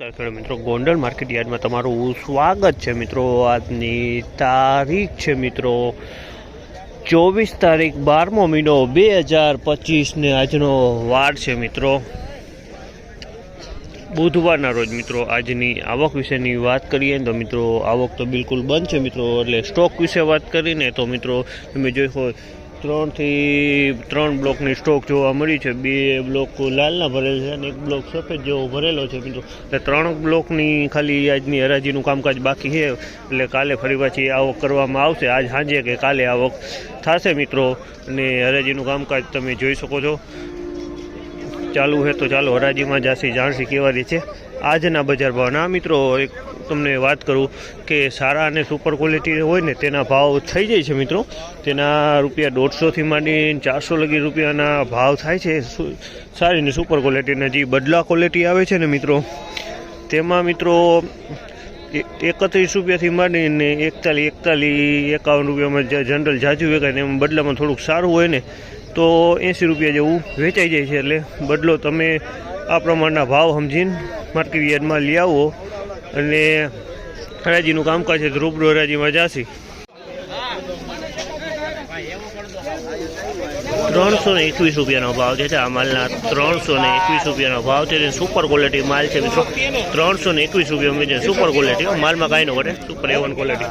નમસ્કાર ખેડૂત મિત્રો. ગોંડલ માર્કેટ યાર્ડમાં તમારું સ્વાગત છે મિત્રો. આજની તારીખ છે મિત્રો ચોવીસ તારીખ બારમો મહિનો બે હજાર પચીસને આજનો વાર છે મિત્રો. બુધવારના રોજ મિત્રો આજની આવક વિશેની વાત કરીએ તો મિત્રો આવક તો બિલકુલ બંધ છે મિત્રો. એટલે સ્ટોક વિશે વાત કરીને તો મિત્રો તમે જોઈ હોય ત્રણથી ત્રણ બ્લોકની સ્ટોક જોવા મળી છે. બે બ્લોક લાલના ભરેલ છે અને એક બ્લોક સફેદ જેવો ભરેલો છે મિત્રો. એટલે ત્રણ બ્લોકની ખાલી આજની હરાજીનું કામકાજ બાકી છે. એટલે કાલે ફરી પાછી આવક કરવામાં આવશે. આજ સાંજે કે કાલે આવક થશે મિત્રો. અને હરાજીનું કામકાજ તમે જોઈ શકો છો. ચાલુ છે તો ચાલો હરાજીમાં જાસી જાણસી રહી છે. આજના બજાર ભાવ ના મિત્રો, એક તમને વાત કરું કે સારા અને સુપર ક્વોલિટી હોય ને તેના ભાવ થઈ જાય છે મિત્રો. તેના રૂપિયા દોઢસોથી માંડીને ચારસો લગી રૂપિયાના ભાવ થાય છે. સારી ને સુપર ક્વોલિટીના જે બદલા ક્વોલિટી આવે છે ને મિત્રો. તેમાં મિત્રો એકત્રીસ રૂપિયાથી માંડીને એકતાલીસ એકતાલીસ એકાવન રૂપિયામાં જનરલ જાજુ વેચાય ને બદલામાં થોડુંક સારું હોય ને, તો એંસી રૂપિયા જેવું વેચાઈ જાય છે. એટલે બદલો તમે આ પ્રમાણના ભાવ સમજીને માર્કેટ યાર્ડમાં લઈ આવો અને હરાજીનું કામકાજ છે રૂબરૂ હરાજીમાં જાસી ત્રણસો ને એકવીસ રૂપિયાનો ભાવ છે, આ માલના ત્રણસો ને એકવીસ રૂપિયાનો ભાવ છે સુપર ક્વોલિટી માલ છે મિત્રો. ત્રણસો ને એકવીસ રૂપિયા મેં સુપર ક્વોલિટી માલમાં કાંઈ ન ઘટે સુપર એવન ક્વોલિટી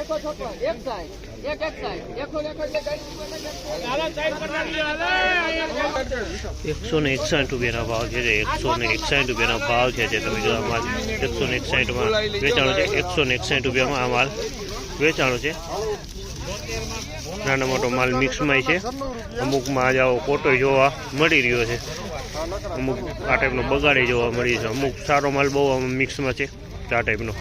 એકો છપ્પન એક એકસો ને એકસાઠ રૂપિયાના ભાવ છે જે એકસો ને એકસાઠ રૂપિયાના ભાવ છે જે તમે જોવા માલ એકસો ને એકસાઠમાં વેચાણો છે. એકસો ને એકસાઠ રૂપિયામાં આ માલ વેચાણો છે. નાનો મોટો માલ મિક્સમાં છે. અમુકમાં આજે આવો કોટો જોવા મળી રહ્યો છે. અમુક આ ટાઈપનો બગાડે જોવા મળી છે. અમુક સારો માલ બહુ આમ મિક્સમાં છે. આ ટાઈપનો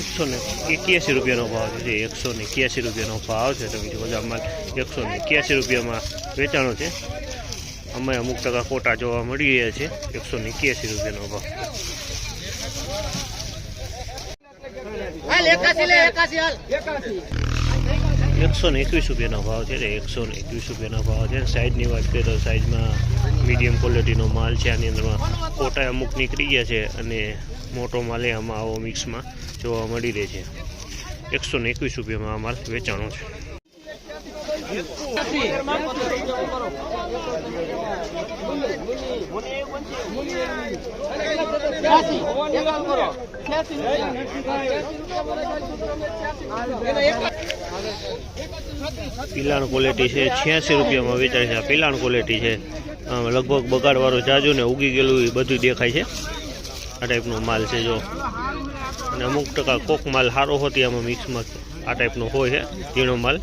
એકસો ને એક્યાસી રૂપિયાનો ભાવ છે. એકસો ને એક્યાસી રૂપિયાનો ભાવ છે. તમે જો માલ એકસો ને એક્યાસી રૂપિયામાં વેચાણો છે. અમે અમુક ટકા કોટા જોવા મળી રહ્યા છે. એકસો ને એક્યાસી રૂપિયાનો ભાવ. એકસો ને એકવીસ રૂપિયાનો ભાવ છે એકસો ને એકવીસ રૂપિયાનો ભાવ છે. સાઈઝની વાત કરીએ તો સાઈઝમાં મીડિયમ ક્વોલિટીનો માલ છે, આની અંદરમાં કોટા અમુક નીકળી ગયા છે અને મોટો માલ એ આમાં આવો મિક્સમાં જોવા મળી રહે છે. એકસો ને એકવીસ રૂપિયામાં આ માલ વેચાણો છે. પિલાણ ક્વોલિટી છે, છ્યાસી રૂપિયામાં વેચાય છે. પિલાણ ક્વોલિટી છે. લગભગ બગાડવાળું જાજુ ને ઉગી ગયેલું એ બધું દેખાય છે. આ ટાઈપનો માલ છે, જો. અને અમુક ટકા કોક માલ સારો હોતી આમાં મિક્સમાં આ ટાઈપનો હોય છે, ઝીણો માલ.